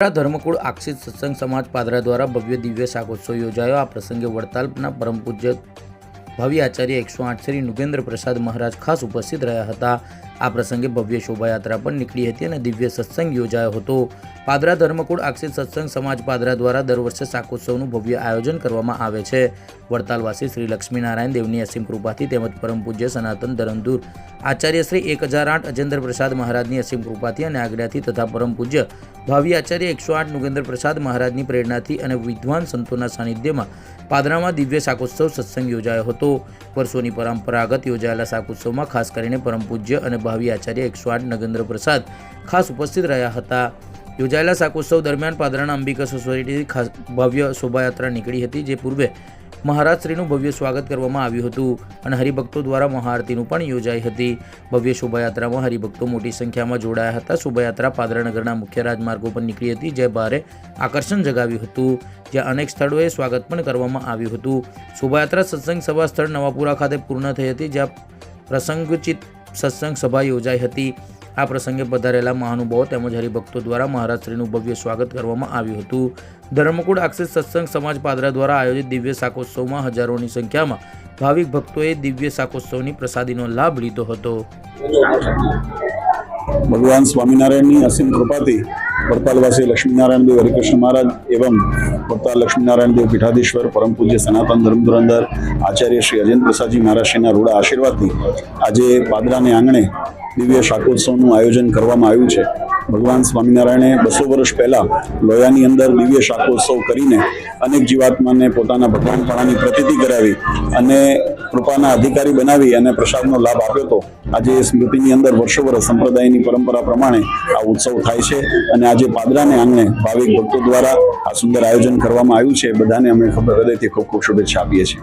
ધર્મકુળ આક્ષિત સત્સંગ સમાજ પાદરા દ્વારા ભવ્ય દિવ્ય શાકોત્સવ યોજાયો. આ પ્રસંગે વડતાલના પરમ પૂજ્ય ભવ્ય આચાર્ય એકસો આઠ શ્રી નુગેન્દ્ર પ્રસાદ મહારાજ ખાસ ઉપસ્થિત રહ્યા હતા. આ પ્રસંગે ભવ્ય શોભાયાત્રા પણ નીકળી હતી અને દિવ્ય સત્સંગ યોજાયો હતો. પાદરા ધર્મકુળ આક્ષિત સત્સંગ સમાજ પાદરા દ્વારા દર વર્ષે શાકોત્સવનું ભવ્ય આયોજન કરવામાં આવે છે. વડતાલવાસી શ્રી લક્ષ્મીનારાયણ દેવની અસીમ કૃપાથી તેમજ પરમ પૂજ્ય સનાતન ધરમદૂર આચાર્ય શ્રી એક હજાર આઠ અજેન્દ્ર પ્રસાદ મહારાજની અસીમ કૃપાથી અને આજ્ઞાથી તથા પરમ પૂજ્ય ભાવિ આચાર્ય એકસો આઠ નુગેન્દ્ર પ્રસાદ મહારાજની પ્રેરણાથી અને વિદ્વાન સંતોના સાનિધ્યમાં પાદરામાં દિવ્ય શાકોત્સવ સત્સંગ યોજાયો હતો. વર્ષોની પરંપરાગત યોજાયેલા શાકોત્સવમાં ખાસ કરીને પરમ પૂજ્ય અને ભાવિ આચાર્ય એકસો આઠ નગેન્દ્ર પ્રસાદ ખાસ ઉપસ્થિત રહ્યા હતા. યોજાયેલા શાકોત્સવ દરમિયાન પાદરાના અંબિકા સોસાયટીથી ખાસ ભવ્ય શોભાયાત્રા નીકળી હતી, જે પૂર્વે મહારાજશ્રીનું ભવ્ય સ્વાગત કરવામાં આવ્યું હતું અને હરિભક્તો દ્વારા મહાઆરતીનું પણ યોજાઈ હતી. ભવ્ય શોભાયાત્રામાં હરિભક્તો મોટી સંખ્યામાં જોડાયા હતા. શોભાયાત્રા પાદરાનગરના મુખ્ય રાજમાર્ગો પર નીકળી હતી જે ભારે આકર્ષણ જગાવ્યું હતું, જ્યાં અનેક સ્થળોએ સ્વાગત પણ કરવામાં આવ્યું હતું. શોભાયાત્રા સત્સંગ સભા સ્થળ નવાપુરા ખાતે પૂર્ણ થઈ હતી, જ્યાં પ્રસંગોચિત સત્સંગ સભા યોજાઈ હતી. આ પ્રસંગે પધારેલા મહાનુભાવો તેમજ હરિભક્તો દ્વારા મહારાજશ્રીનું ભવ્ય સ્વાગત કરવામાં આવ્યું હતું. ધર્મકુળ આક્ષિત સત્સંગ સમાજ પાદરા દ્વારા આયોજિત દિવ્ય શાકોત્સવમાં હજારોની સંખ્યામાં ભાવિક ભક્તોએ દિવ્ય શાકોત્સવની પ્રસાદીનો લાભ લીધો હતો. ભગવાન સ્વામિનારાયણની અસીમ કૃપાથી વડતાલવાસી લક્ષ્મીનારાયણ દેવ, હરિકૃષ્ણ મહારાજ એવમ વડતાલ લક્ષ્મીનારાયણદેવ પીઠાધીશ્વર, પરમ પૂજ્ય સનાતન ધર્મ ધુરંધર આચાર્ય શ્રી અજેન્દ્ર પ્રસાદજી મહારાજશ્રીના રૂડા આશીર્વાદથી આજે પાદરાને આંગણે દિવ્ય શાકોત્સવનું આયોજન કરવામાં આવ્યું છે. ભગવાન સ્વામિનારાયણે બસો વર્ષ પહેલાં લોયાની અંદર દિવ્ય શાકોત્સવ કરીને અનેક જીવાત્માને પોતાના ભગવાનપણાની પ્રતીતિ કરાવી અને કૃપાના અધિકારી બનાવી અને પ્રસાદનો લાભ આપ્યો હતો આજે એ સ્મૃતિની અંદર વર્ષો વર્ષ સંપ્રદાયની પરંપરા પ્રમાણે આ ઉત્સવ થાય છે અને આજે પાદરાને આંગણે ભાવિક ભક્તો દ્વારા આ સુંદર આયોજન કરવામાં આવ્યું છે. બધાને અમે ખબર હૃદયથી ખૂબ ખૂબ શુભેચ્છા આપીએ છીએ.